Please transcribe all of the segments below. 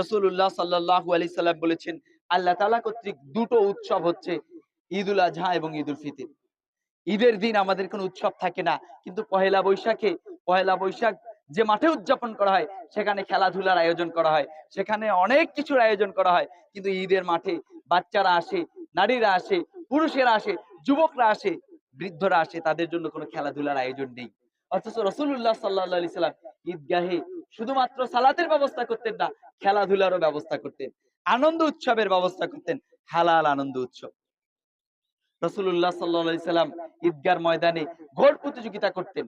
রসুল্লাহ সাল্লাহ আলি সাল্লাম বলেছেন, আল্লাহ তালা কর্তৃক দুটো উৎসব হচ্ছে ঈদ উল আজহা এবং ঈদ উল ফিতির। ঈদের দিন আমাদের কোনো উৎসব থাকে না, কিন্তু পহেলা বৈশাখে, পহেলা বৈশাখ যে মাঠে উদযাপন করা হয়, সেখানে খেলাধুলার আয়োজন করা হয়, সেখানে অনেক কিছুর আয়োজন করা হয়, কিন্তু ঈদের মাঠে বাচ্চারা আসে, নারীরা আসে, পুরুষেরা আসে, যুবকরা আসে, বৃদ্ধরা আসে, তাদের জন্য কোনো খেলাধুলার আয়োজন নেই। অথচ রসুল্লাহ সাল্লাহ সাল্লাম ঈদগাহে শুধুমাত্র সালাতের ব্যবস্থা করতেন না, খেলাধুলারও ব্যবস্থা করতেন, আনন্দ উৎসবের ব্যবস্থা করতেন, হালাল আনন্দ উৎসব রসুল্লাহ সাল্লাহ সাল্লাম ঈদগার ময়দানে ঘোড় প্রতিযোগিতা করতেন,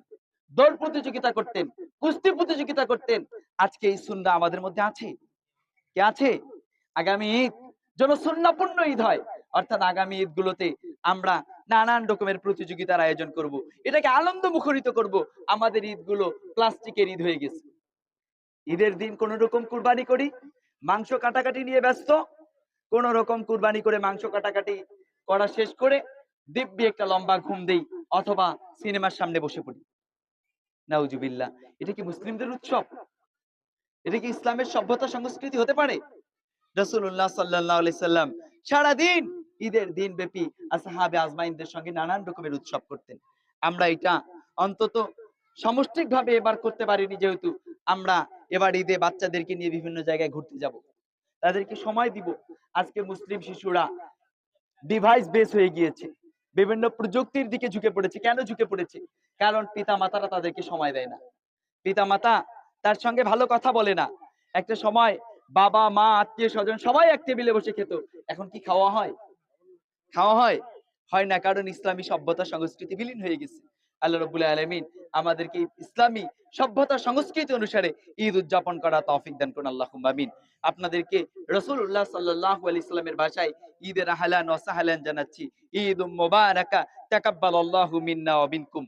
দৌড় প্রতিযোগিতা করতেন, কুস্তি প্রতিযোগিতা করতেন আজকে এই সুন্না আমাদের মধ্যে আছে কে আছে আগামী ঈদ যেন সুন্নাপূর্ণ ঈদ হয়, অর্থাৎ আগামী ঈদ গুলোতে আমরা নানান রকমের প্রতিযোগিতার আয়োজন করব। এটাকে আনন্দ মুখরিত করব। আমাদের ঈদগুলো প্লাস্টিকের ঈদ হয়ে গেছে ঈদের দিন কোন রকম কুরবানি করি, মাংস কাটাকাটি নিয়ে ব্যস্ত, কোন রকম কুরবানি করে মাংস কাটাকাটি করা শেষ করে দিব্যি একটা লম্বা ঘুম দেই অথবা সিনেমার সামনে বসে পড়ি। নাউজুবিল্লাহ, এটা কি মুসলিমদের উৎসব? এটা কি ইসলামের সভ্যতা সংস্কৃতি হতে পারে? রসুল্লাহ সাল্লাহ সাল্লাম সারাদিন ঈদের দিন ব্যাপী আসহাবে আজমাইনদের সঙ্গে নানান রকমের উৎসব করতেন। আমরা এটা অন্তত সামষ্টিক ভাবে এবার করতে পারিনি, যেহেতু আমরা এবার ঈদে বাচ্চাদেরকে নিয়ে বিভিন্ন জায়গায় ঘুরতে যাব। তাদেরকে সময় দিব। আজকে মুসলিম শিশুরা ডিভাইস বেস হয়ে গিয়েছে। বিভিন্ন প্রযুক্তির দিকে ঝুঁকে পড়েছে। কেন ঝুঁকে পড়েছে? কারণ পিতা মাতারা তাদেরকে সময় দেয় না। পিতা মাতা তার সঙ্গে ভালো কথা বলে না। একটা সময় বাবা, মা, আত্মীয়, স্বজন সবাই এক টেবিলে বসে খেত। এখন কি খাওয়া হয়? খাওয়া হয়? হয় না। কারণ ইসলামী সভ্যতা, সংস্কৃতি বিলীন হয়ে গেছে। আল্লাহ রবুল আলমিন আমাদেরকে ইসলামী সভ্যতা সংস্কৃতি অনুসারে ঈদ উদযাপন করা তৌফিক দান করুন আল্লাহ আমিন। আপনাদেরকে রসুল উল্লাহ সাল্লাহ আলি ইসলামের ভাষায় ঈদের আহলান ও সাহালান জানাচ্ছি। ঈদ মুবারাকা তাকাব্বাল আল্লাহ মিন্না অবিনকুম